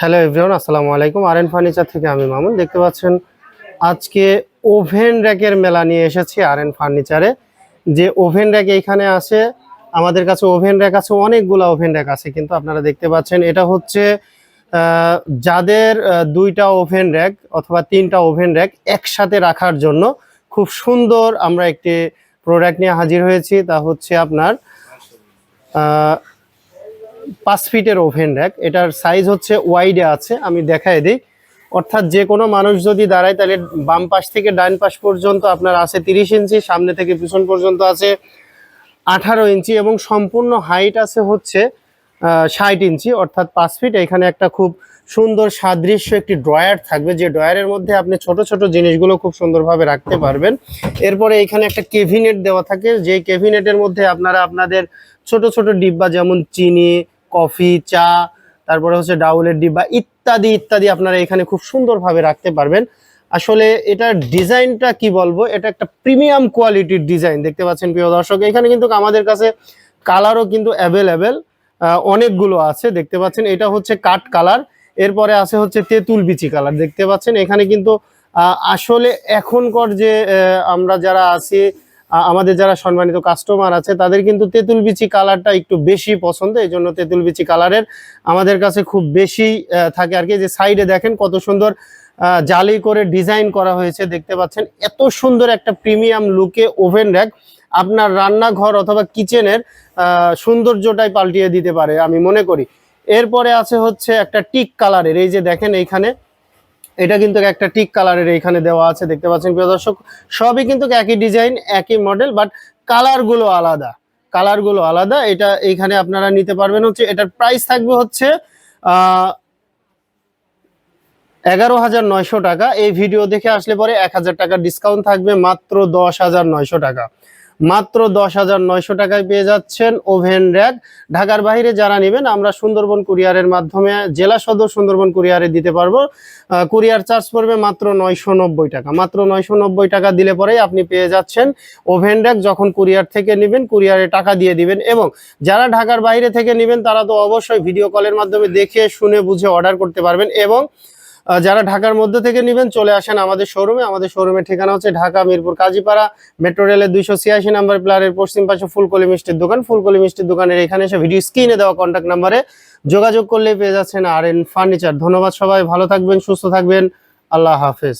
Hello everyone আসসালামু আলাইকুম। আর N furniture থেকে আমি মামুন। দেখতে পাচ্ছেন, আজকে ওভেন র্যাকের মেলা নিয়ে এসেছি আর এন ফার্নিচারে যে ওভেন র্যাক এইখানে আছে, আমাদের কাছে ওভেন র্যাক আছে, অনেকগুলো ওভেন র্যাক আছে, কিন্তু আপনারা দেখতে পাচ্ছেন, এটা হচ্ছে যাদের দুইটা ওভেন র্যাক অথবা তিনটা ওভেন র্যাক একসাথে রাখার জন্য খুব সুন্দর আমরা একটি প্রোডাক্ট নিয়ে হাজির হয়েছি। তা হচ্ছে আপনার পাঁচ ফিটের ওভেন র্যাক এটার সাইজ হচ্ছে ওয়াইডে আছে, আমি দেখাই দিই। অর্থাৎ যে কোনো মানুষ যদি দাঁড়ায়, তাহলে বাম পাশ থেকে ডান পাশ পর্যন্ত আপনার আছে তিরিশ ইঞ্চি, সামনে থেকে পিছন পর্যন্ত আছে আঠারো ইঞ্চি এবং সম্পূর্ণ হাইট আছে হচ্ছে ষাট ইঞ্চি। অর্থাৎ পাঁচ ফিট এখানে একটা খুব সুন্দর সাদৃশ্য একটি ড্রয়ার থাকবে। যে ড্রয়ারের মধ্যে আপনি ছোট ছোট জিনিসগুলো খুব সুন্দরভাবে রাখতে পারবেন। এরপরে এখানে একটা কেভিনেট দেওয়া থাকে। যে কেভিনেটের মধ্যে আপনারা আপনাদের ছোট ছোট ডিব্বা, যেমন চিনি কফি, চা, তারপরে হচ্ছে ডাউলের ডিব্বা ইত্যাদি ইত্যাদি আপনারা এখানে খুব সুন্দরভাবে রাখতে পারবেন। আসলে এটার ডিজাইনটা কি বলব? এটা একটা প্রিমিয়াম কোয়ালিটির ডিজাইন, দেখতে পাচ্ছেন প্রিয় দর্শক। এখানে কিন্তু আমাদের কাছে কালারও কিন্তু অ্যাভেলেবেল অনেকগুলো আছে, দেখতে পাচ্ছেন। এটা হচ্ছে কাঠ কালার, এরপরে আছে হচ্ছে তেঁতুল বিচি কালার, দেখতে পাচ্ছেন। এখানে কিন্তু আসলে এখনকার যে আমরা যারা আছি আমাদের যারা সম্মানিত কাস্টমার আছে, তাদের কিন্তু তেঁতুল বিচি কালারটা একটু বেশি পছন্দ এই জন্য তেঁতুল বিচি কালারের আমাদের কাছে খুব বেশি থাকে আর কি। যে সাইডে দেখেন কত সুন্দর জালি করে ডিজাইন করা হয়েছে, দেখতে পাচ্ছেন। এত সুন্দর একটা প্রিমিয়াম লুকে ওভেন র্যাক আপনার রান্নাঘর অথবা কিচেনের সৌন্দর্যটাই পাল্টিয়ে দিতে পারে, আমি মনে করি। এরপরে আছে হচ্ছে একটা টিক কালারের এই যে দেখেন এইখানে এটা কিন্তু একটা টিক কালারের এখানে দেওয়া আছে, দেখতে পাচ্ছেন প্রিয় দর্শক। সবই কিন্তু একই ডিজাইন, একই মডেল, বাট কালারগুলো আলাদা। কালারগুলো আলাদা, এটা এইখানে আপনারা নিতে পারবেন হচ্ছে, এটার প্রাইস থাকবে হচ্ছে এগারো হাজার নয়শো টাকা। এই ভিডিও দেখে আসলে পরে এক হাজার টাকার ডিসকাউন্ট থাকবে, মাত্র দশ হাজার নয়শো টাকা। মাত্র দশ হাজার নয়শো টাকায় পেয়ে যাচ্ছেন ওভেন র্যাক ঢাকার বাইরে যারা নেবেন, আমরা সুন্দরবন কুরিয়ারের মাধ্যমে জেলা সদর সুন্দরবন কুরিয়ারে দিতে পারব। কুরিয়ার চার্জ পড়বে মাত্র নয়শো নব্বই টাকা। মাত্র নয়শো নব্বই টাকা দিলে পরেই আপনি পেয়ে যাচ্ছেন ওভেন র্যাক যখন কুরিয়ার থেকে নেবেন, কুরিয়ারে টাকা দিয়ে দিবেন। এবং যারা ঢাকার বাইরে থেকে নেবেন, তারা তো অবশ্যই ভিডিও কলের মাধ্যমে দেখে, শুনে, বুঝে অর্ডার করতে পারবেন। এবং যারা ঢাকার মধ্যে থেকে নেবেন, চলে আসেন আমাদের শোরুমে আমাদের শোরুমের ঠিকানা হচ্ছে ঢাকা, মিরপুর, কাজীপাড়া। মেট্রো রেলের দুইশো ছিয়াশি নাম্বার প্লারের পশ্চিম পাশে ফুলকলি মিষ্টির দোকান। ফুলকলি মিষ্টির দোকানের এখানে এসে ভিডিও স্ক্রিনে দেওয়া কন্ট্যাক্ট নাম্বারে যোগাযোগ করলে পেয়ে যাচ্ছেন আর এন ফার্নিচার ধন্যবাদ সবাই, ভালো থাকবেন, সুস্থ থাকবেন। আল্লাহ হাফেজ।